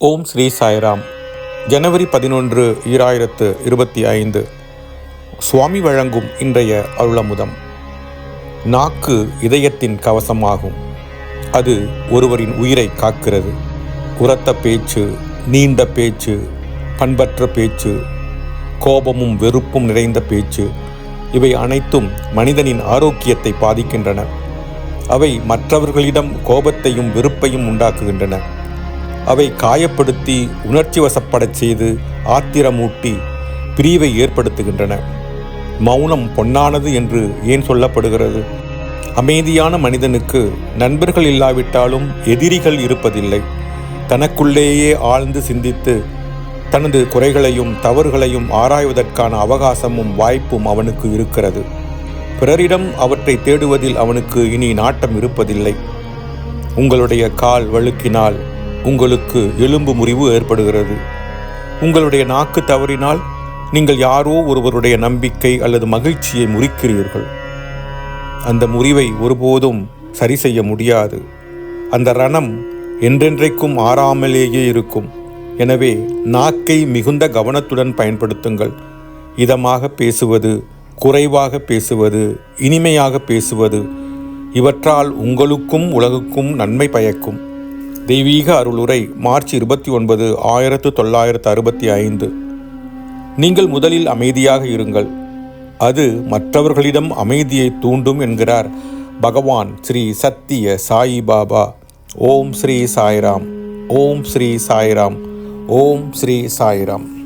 ஓம் ஸ்ரீ சாய்ராம். ஜனவரி பதினொன்று ஈராயிரத்து இருபத்தி ஐந்து. சுவாமி வழங்கும் இன்றைய அருளமுதம். நாக்கு இதயத்தின் கவசமாகும். அது ஒருவரின் உயிரை காக்கிறது. உரத்த பேச்சு நீண்ட பேச்சு பண்பற்ற பேச்சு கோபமும் வெறுப்பும் நிறைந்த பேச்சு இவை அனைத்தும் மனிதனின் ஆரோக்கியத்தை பாதிக்கின்றன. அவை மற்றவர்களிடம் கோபத்தையும் வெறுப்பையும் உண்டாக்குகின்றன. அவை காயப்படுத்தி உணர்ச்சி வசப்படச் செய்து ஆத்திரமூட்டி பிரிவை ஏற்படுத்துகின்றன. மௌனம் பொன்னானது என்று ஏன் சொல்லப்படுகிறது? அமைதியான மனிதனுக்கு நண்பர்கள் இல்லாவிட்டாலும் எதிரிகள் இருப்பதில்லை. தனக்குள்ளேயே ஆழ்ந்து சிந்தித்து தனது குறைகளையும் தவறுகளையும் ஆராய்வதற்கான அவகாசமும் வாய்ப்பும் அவனுக்கு இருக்கிறது. பிறரிடம் அவற்றை தேடுவதில் அவனுக்கு இனி நாட்டம் இருப்பதில்லை. உங்களுடைய கால் வழுக்கினால் உங்களுக்கு எலும்பு முறிவு ஏற்படுகிறது. உங்களுடைய நாக்கு தவறினால் நீங்கள் யாரோ ஒருவருடைய நம்பிக்கை அல்லது மகிழ்ச்சியை முறிக்கிறீர்கள். அந்த முறிவை ஒருபோதும் சரி செய்ய முடியாது. அந்த ரணம் என்றென்றைக்கும் ஆறாமலேயே இருக்கும். எனவே நாக்கை மிகுந்த கவனத்துடன் பயன்படுத்துங்கள். இதமாக பேசுவது குறைவாக பேசுவது இனிமையாக பேசுவது இவற்றால் உங்களுக்கும் உலகுக்கும் நன்மை பயக்கும். தெய்வீக அருளுரை மார்ச் இருபத்தி ஒன்பது ஆயிரத்து தொள்ளாயிரத்து அறுபத்தி ஐந்து. நீங்கள் முதலில் அமைதியாக இருங்கள். அது மற்றவர்களிடம் அமைதியை தூண்டும் என்கிறார் பகவான் ஸ்ரீ சத்திய சாயி பாபா. ஓம் ஸ்ரீ சாய்ராம். ஓம் ஸ்ரீ சாய்ராம். ஓம் ஸ்ரீ சாய்ராம்.